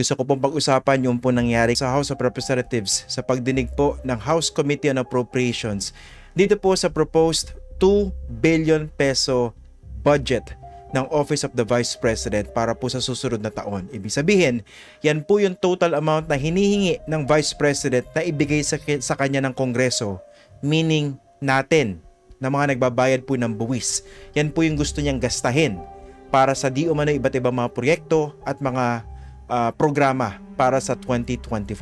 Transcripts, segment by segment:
Gusto ko pong pag-usapan yung po nangyari sa House of Representatives sa pagdinig po ng House Committee on Appropriations dito po sa proposed 2 billion peso budget ng Office of the Vice President para po sa susunod na taon. Ibig sabihin, yan po yung total amount na hinihingi ng Vice President na ibigay sa, sa kanya ng Kongreso, meaning natin, na mga nagbabayad po ng buwis. Yan po yung gusto niyang gastahin para sa di umano iba't ibang mga proyekto at mga ah, programa para sa 2025.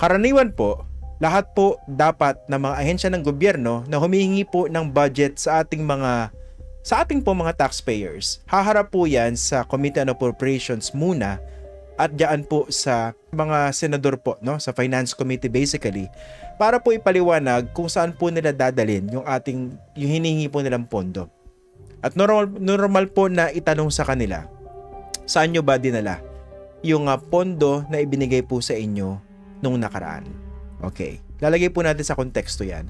Karaniwan po, lahat po dapat na mga ahensya ng gobyerno na humihingi po ng budget sa ating mga sa ating po mga taxpayers. Haharap po yan sa Committee on Appropriations muna at diyan po sa mga senador po, no, sa Finance Committee basically, para po ipaliwanag kung saan po nila dadalin yung ating yung hinihingi po nilang pondo. At normal, normal po na itanong sa kanila, saan nyo ba dinala yung ah, pondo na ibinigay po sa inyo nung nakaraan? Okay, lalagay po natin sa konteksto yan.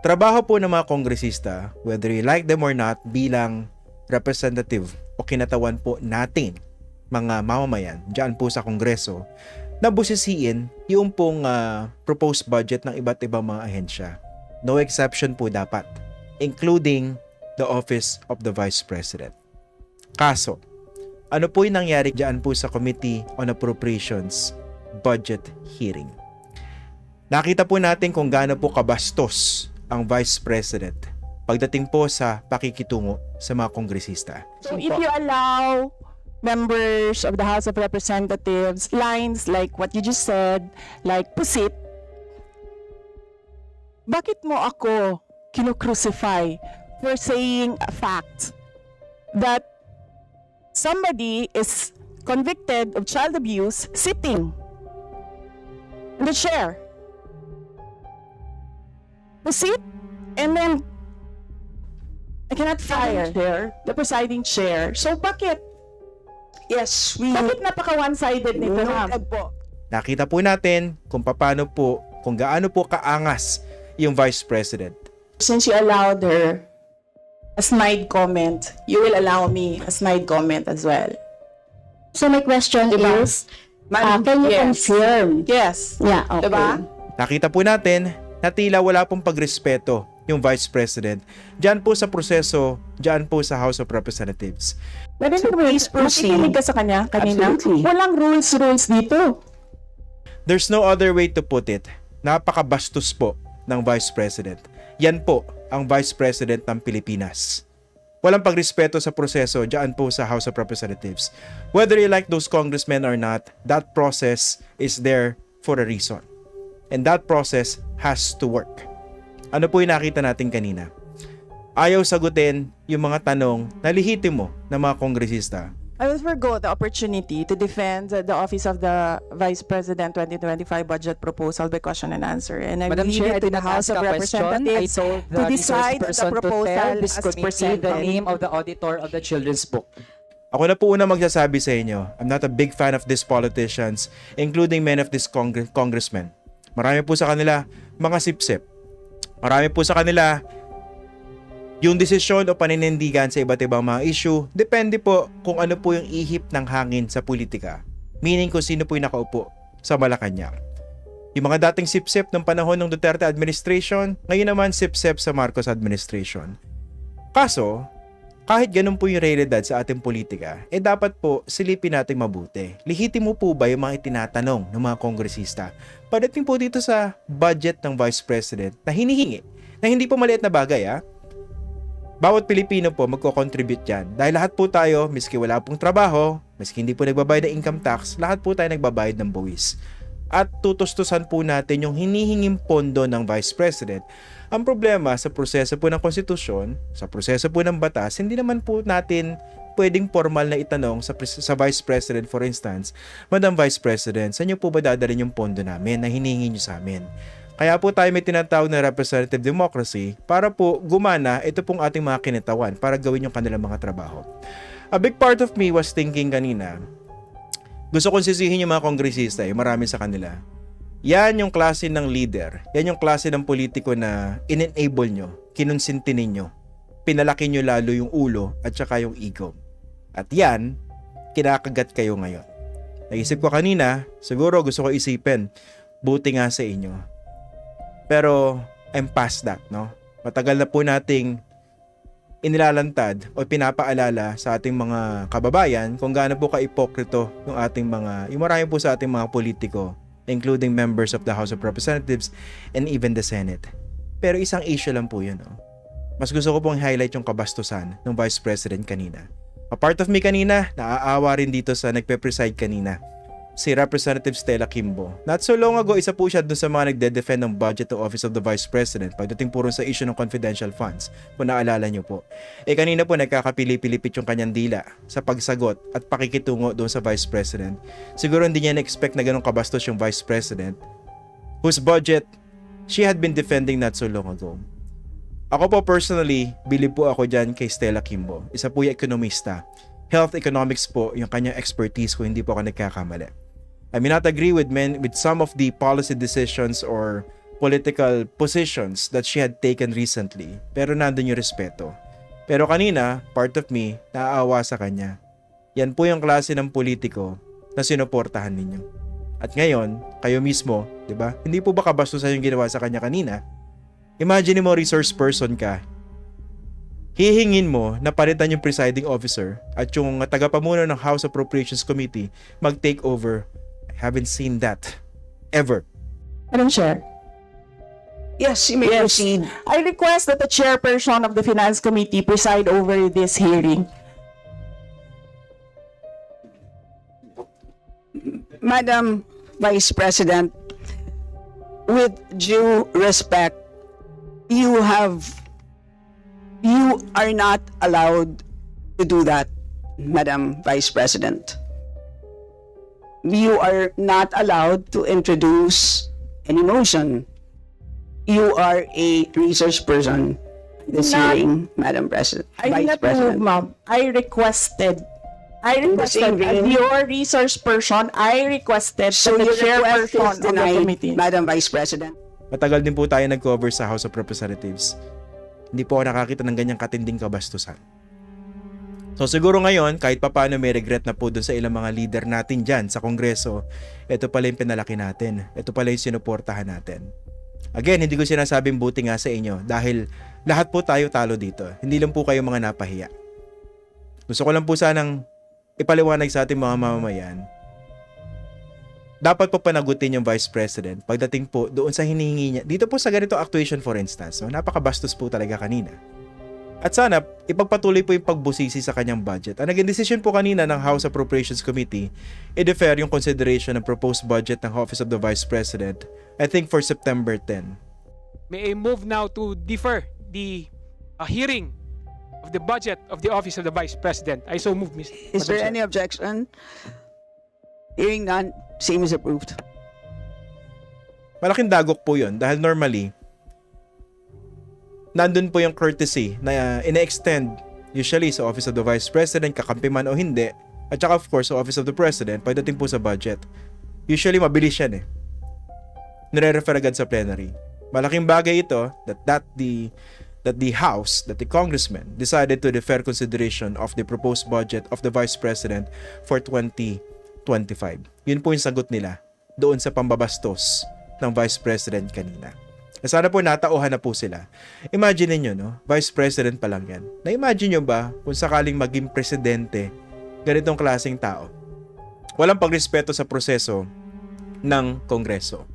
Trabaho po ng mga kongresista, whether you like them or not, bilang representative o kinatawan po natin, mga mamamayan, dyan po sa kongreso, na busisiin yung pong ah, proposed budget ng iba't ibang mga ahensya. No exception po dapat, including the Office of the Vice President. Kaso, ano po yung nangyari dyan po sa Committee on Appropriations budget hearing? Nakita po natin kung gaano po kabastos ang Vice President pagdating po sa pakikitungo sa mga kongresista. So if you allow members of the House of Representatives lines like what you just said, like pusit, bakit mo ako kinukrucify for saying a fact that somebody is convicted of child abuse sitting in the chair? Pusit, and then I cannot fire chair, the presiding chair. So bakit? Yes, we Bakit napaka one-sided nito, ma'am? Nakita po natin kung paano po, kung gaano po kaangas yung Vice President. Since you allowed her a snide comment, you will allow me a snide comment as well. So my question Diba? is, uh, can you Yes. confirm? Yes. Yeah, okay. Diba? Nakita po natin na tila wala pong pagrespeto yung Vice President dyan po sa proseso, dyan po sa House of Representatives. Pwede So so, please proceed. Makikinig ka sa kanya kanina. Absolutely. Walang rules-rules dito. There's no other way to put it. Napakabastos po ng Vice President. Yan po ang Vice President ng Pilipinas. Walang pagrespeto sa proseso dyan po sa House of Representatives. Whether you like those congressmen or not, that process is there for a reason. And that process has to work. Ano po yung nakita natin kanina? Ayaw sagutin yung mga tanong na lihitimo ng mga kongresista I will forgo the opportunity to defend the office of the Vice President 2025 budget proposal by question and answer. And I Madam leave Chair, to the House of a question. I Representatives told to the resource decide the to proposal as committee the presented. name of the auditor of the children's book. Ako na po una magsasabi sa inyo, I'm not a big fan of these politicians, including many of these congre- congressmen. Marami po sa kanila mga sipsip. Marami po sa kanila yung desisyon o paninindigan sa iba't ibang mga issue, depende po kung ano po yung ihip ng hangin sa politika. Meaning kung sino po yung nakaupo sa Malacanang. Yung mga dating sipsip ng panahon ng Duterte administration, ngayon naman sipsip sa Marcos administration. Kaso, kahit ganun po yung realidad sa ating politika, eh dapat po silipin natin mabuti. Lihitimo po ba yung mga itinatanong ng mga kongresista? Padating po dito sa budget ng Vice President na hinihingi, na hindi po maliit na bagay ah. Bawat Pilipino po magko-contribute yan. Dahil lahat po tayo, miski wala pong trabaho, miski hindi po nagbabayad ng income tax, lahat po tayo nagbabayad ng buwis. At tutustusan po natin yung hinihinging pondo ng Vice President. Ang problema sa proseso po ng konstitusyon, sa proseso po ng batas, hindi naman po natin pwedeng formal na itanong sa, sa Vice President for instance, Madam Vice President, saan niyo po ba dadalhin yung pondo namin na hinihingi niyo sa amin? Kaya po tayo may tinatawag na representative democracy para po gumana ito pong ating mga kinitawan para gawin yung kanilang mga trabaho. A big part of me was thinking kanina, gusto kong sisihin yung mga kongresista, eh, marami sa kanila. Yan yung klase ng leader. Yan yung klase ng politiko na in-enable nyo, kinonsinti ninyo. Pinalaki nyo lalo yung ulo at saka yung ego. At yan, kinakagat kayo ngayon. Naisip ko kanina, siguro gusto ko isipin, buti nga sa inyo. Pero I'm past that, no? Matagal na po nating inilalantad o pinapaalala sa ating mga kababayan kung gaano po ka-ipokrito yung ating mga, yung marami po sa ating mga politiko, including members of the House of Representatives and even the Senate. Pero isang issue lang po yun, no? Mas gusto ko pong highlight yung kabastusan ng Vice President kanina. A part of me kanina, naaawa rin dito sa nagpe-preside kanina si Representative Stella Kimbo. Not so long ago, isa po siya doon sa mga nagde-defend ng budget ng Office of the Vice President pagdating puro sa issue ng confidential funds, kung naalala nyo po. Eh kanina po nagkakapili-pilipit yung kanyang dila sa pagsagot at pakikitungo doon sa Vice President. Siguro hindi niya na-expect na ganun kabastos yung Vice President whose budget she had been defending not so long ago. Ako po personally, bilib po ako dyan kay Stella Kimbo. Isa po yung ekonomista. Health economics po yung kanyang expertise kung hindi po ako nagkakamali. I may not agree with men with some of the policy decisions or political positions that she had taken recently. Pero nandun yung respeto. Pero kanina, part of me, naaawa sa kanya. Yan po yung klase ng politiko na sinuportahan ninyo. At ngayon, kayo mismo, 'di ba? Hindi po ba kabastusan yung ginawa sa kanya kanina? Imagine mo resource person ka. Hihingin mo na palitan yung presiding officer at yung tagapamuno ng House Appropriations Committee mag-take over. I haven't seen that ever. Madam Chair. Yes, you may Yes. proceed. I request that the chairperson of the Finance Committee preside over this hearing. Madam Vice President, with due respect, you have, you are not allowed to do that, Madam Vice President. You are not allowed to introduce any motion. You are a research person this Not- hearing, Madam President, I Vice not move, President. ma'am. I requested. I requested, as your resource person, I requested So the chairperson of the committee. Madam Vice President. Matagal din po tayo nag-cover sa House of Representatives. Hindi po ako nakakita ng ganyang katinding kabastusan. So siguro ngayon, kahit papano may regret na po dun sa ilang mga leader natin dyan sa Kongreso, ito pala yung pinalaki natin. Ito pala yung sinuportahan natin. Again, hindi ko sinasabing buti nga sa inyo dahil lahat po tayo talo dito. Hindi lang po kayo mga napahiya. Gusto ko lang po sanang ipaliwanag sa ating mga mamamayan dapat po panagutin yung Vice President pagdating po doon sa hinihingi niya. Dito po sa ganito actuation for instance, no, napakabastos po talaga kanina. At sana, ipagpatuloy po yung pagbusisi sa kanyang budget. Ang naging decision po kanina ng House Appropriations Committee, i-defer yung consideration ng proposed budget ng Office of the Vice President, I think for September 10. May I move now to defer the uh, hearing of the budget of the Office of the Vice President. I so move, Mr. Is Madam there Chair. any objection? Hearing none, same is approved. Malaking dagok po yun dahil normally, nandun po yung courtesy na uh, ine-extend usually sa Office of the Vice President, kakampi man o hindi, at saka of course sa Office of the President pagdating po sa budget. Usually mabilis yan eh. Nire-refer agad sa plenary. Malaking bagay ito that that the that the House, that the congressman decided to defer consideration of the proposed budget of the Vice President for 2025. Yun po yung sagot nila doon sa pambabastos ng Vice President kanina. Sana po natauhan na po sila. Imagine niyo no? Vice President pa lang yan. Na-imagine nyo ba kung sakaling maging presidente, ganitong klaseng tao? Walang pagrespeto sa proseso ng Kongreso.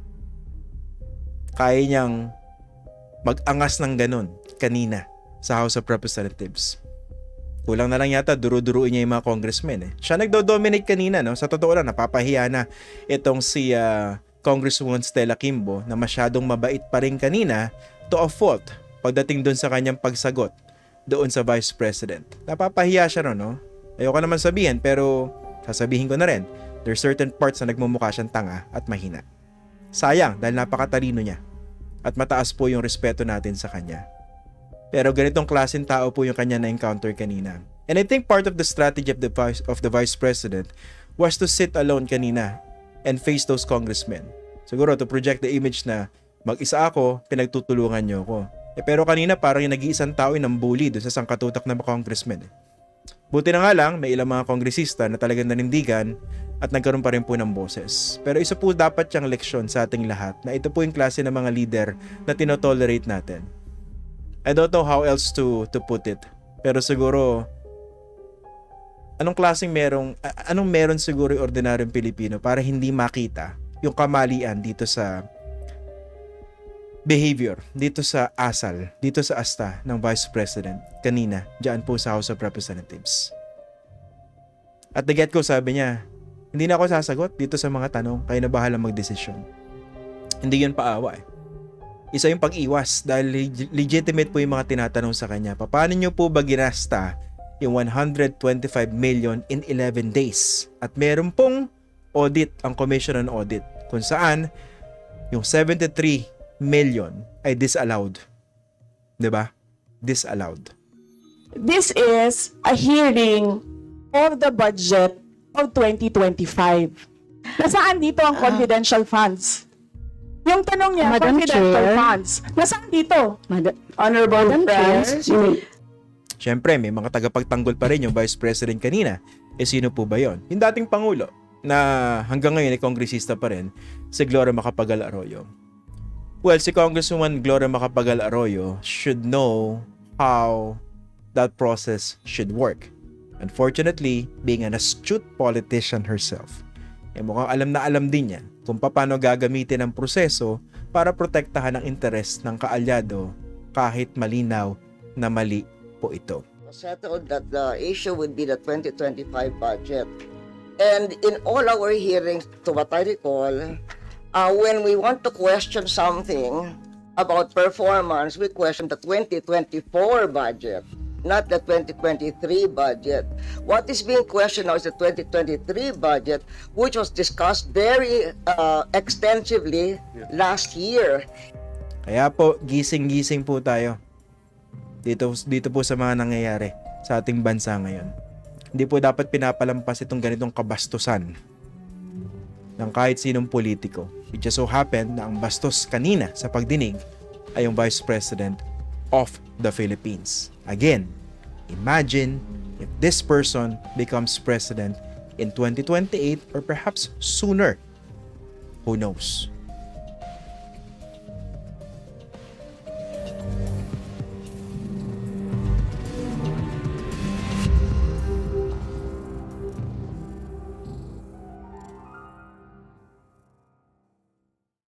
Kaya niyang mag-angas ng ganun kanina sa House of Representatives. Kulang na lang yata duro-duruin niya yung mga congressmen eh. Siya nagdo-dominate kanina no. Sa totoo lang napapahiya na itong si ah, Congresswoman Stella Kimbo na masyadong mabait pa rin kanina to a fault pagdating doon sa kanyang pagsagot doon sa Vice President. Napapahiya siya no, no? Ayoko naman sabihin pero sasabihin ko na rin. There's certain parts na nagmumukha siyang tanga at mahina. Sayang dahil napakatalino niya at mataas po yung respeto natin sa kanya. Pero ganitong klaseng tao po yung kanya na-encounter kanina. And I think part of the strategy of the vice, of the vice president was to sit alone kanina and face those congressmen. Siguro to project the image na mag-isa ako, pinagtutulungan niyo ako. Eh, pero kanina parang yung nag-iisang tao yung bully doon sa sangkatutak na mga congressmen. Eh. Buti na nga lang, may ilang mga kongresista na talagang nanindigan at nagkaroon pa rin po ng boses. Pero isa po dapat siyang leksyon sa ating lahat na ito po yung klase ng mga leader na tinotolerate natin. I don't know how else to to put it. Pero siguro anong klaseng merong anong meron siguro yung ordinaryong Pilipino para hindi makita yung kamalian dito sa behavior, dito sa asal, dito sa asta ng Vice President kanina, diyan po sa House of Representatives. At the get-go sabi niya, hindi na ako sasagot dito sa mga tanong, kayo na bahala magdesisyon. Hindi yun paawa eh. Isa yung pag-iwas dahil leg- legitimate po yung mga tinatanong sa kanya. Paano nyo po ba ginasta yung 125 million in 11 days? At meron pong audit, ang Commission on Audit, kung saan yung 73 million ay disallowed. 'Di ba? Disallowed. This is a hearing of the budget of 2025. Nasaan dito ang confidential funds? Yung tanong niya, Madam confidential Chair. funds. Nasaan dito? Madam, Honorable Madam friends, Chair. you may Siyempre, may mga tagapagtanggol pa rin yung Vice President kanina. Eh sino po ba yon? Yung dating Pangulo na hanggang ngayon ay kongresista pa rin, si Gloria Macapagal Arroyo. Well, si Congresswoman Gloria Macapagal Arroyo should know how that process should work. Unfortunately, being an astute politician herself, eh mukhang alam na alam din niya kung paano gagamitin ang proseso para protektahan ang interes ng kaalyado kahit malinaw na mali po ito. settled that the issue would be the 2025 budget. And in all our hearings, to what I recall, uh, when we want to question something about performance, we question the 2024 budget, not the 2023 budget. What is being questioned now is the 2023 budget, which was discussed very uh, extensively last year. Kaya po, gising-gising po tayo. Dito, dito po sa mga nangyayari sa ating bansa ngayon. Hindi po dapat pinapalampas itong ganitong kabastusan ng kahit sinong politiko. It just so happened na ang bastos kanina sa pagdinig ay yung Vice President of the Philippines. Again, imagine if this person becomes president in 2028 or perhaps sooner. Who knows?